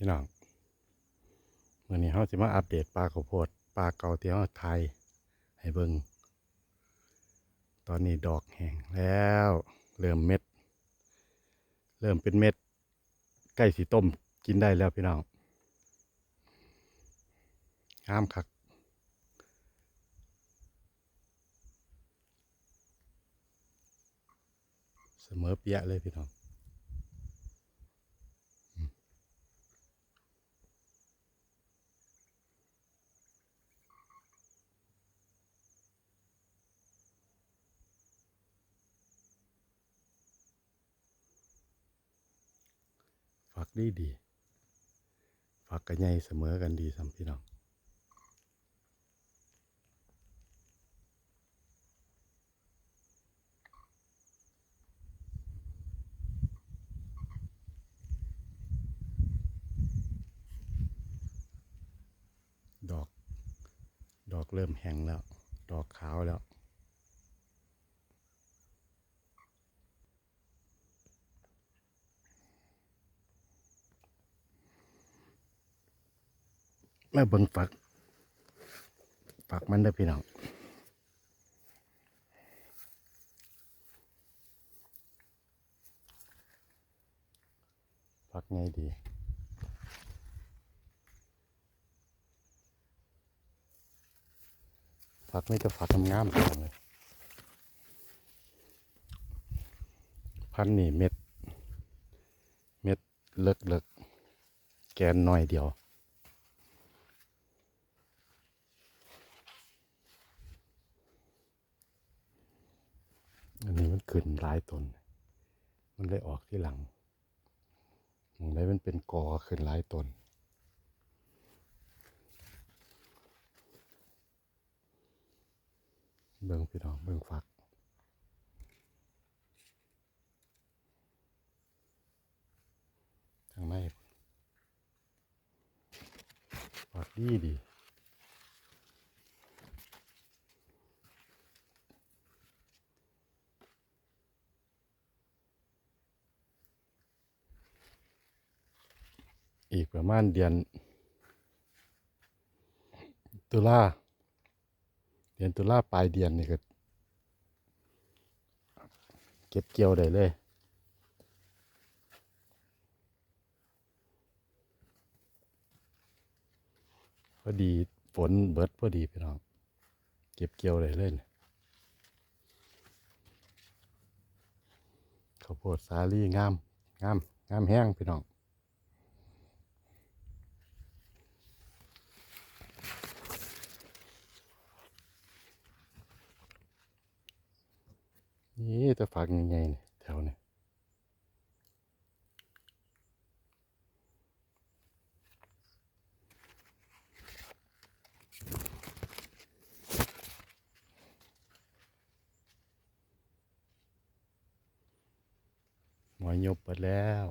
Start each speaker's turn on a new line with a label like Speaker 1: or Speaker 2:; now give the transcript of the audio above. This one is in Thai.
Speaker 1: พี่น้องมื่อนี้เขาจะมาอัปเดตปลาข้าวโพดปลาเก่าเที่เขาไทย ให้เบิงตอนนี้ดอกแห้งแล้ว เริ่มเม็ด เริ่มเป็นเม็ด ใกล้สีต้มกินได้แล้วพี่น้องงามคักเสมอเปียะเลยพี่น้อง ดีดีฝักกันใหญ่เสมอกันดีสัมพี่น้องดอก ดอกเริ่มแห้งแล้ว ดอกขาวแล้ว แม่เบิ่งฝัก ฝักมันเด้อพี่น้องฝักไงดีฝักไม่จะฝักงามๆจังเลยพันนี่เม็ด เม็ดเลิกเลิกๆแกนน้อยเดียว อันนี้มัน ขึ้นหลายตนมันเลยออกที่หลังมองได้มันเป็นกอขึ้นหลายตนเบิ่งพี่น้องเบิ่งฝัก ทางในฝักดีดี อีกประมาณเดือน ตุลาเดือนตุลาปลายเดือนนี่ก็เก็บเกี่ยวได้เลยพอดีฝนเบิดพอดีพี่น้องเก็บเกี่ยวได้เลยเนี่ยข้าวโพดสาลี่งามงามงามแห้งพี่น้อง นี่จะฝากยังไงเนี่ยแถวเนี่ยหมอยยบไปแล้ว